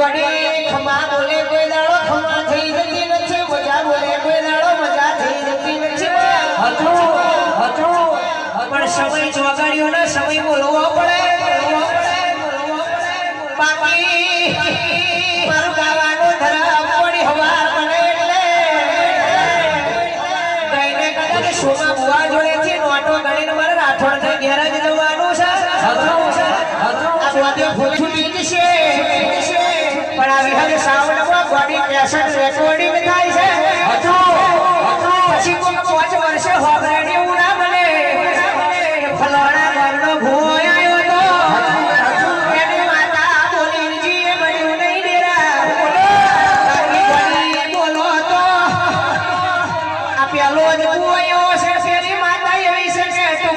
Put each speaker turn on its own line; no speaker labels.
ગોડી ખમા બોલે કોઈ દાડો ખમા થઈ જતી નથી મજા બોલે કોઈ દાડો મજા થઈ જતી નથી. હતું હતું પણ સમય ચોગાડ્યો ને સમય બોલવો પડે. બાકી મારું ગાવાનું ધરાવ પડી હવાર બને એટલે. ગઈને કદાચ શોમાં બુવા જોડેથી નોટો ગણીને મારે રાઠોડના ઘેર જ જવાનું છે. આ બધે ફૂલ છૂટી જશે. પણ આ વિહર સાવનમાં ગોડી કેસેટ રેકોર્ડિંગ થાય છે. હજુ હજુ પછી કોઈ પાંચ વર્ષે હોબરેડી એવું ના બને. ફલાણા ગામનો ભૂવો નહીં ડેરા. બોલો હતો આ પેલો જ ભૂવો આવ્યો છે તેની માતા એવી છે કે તું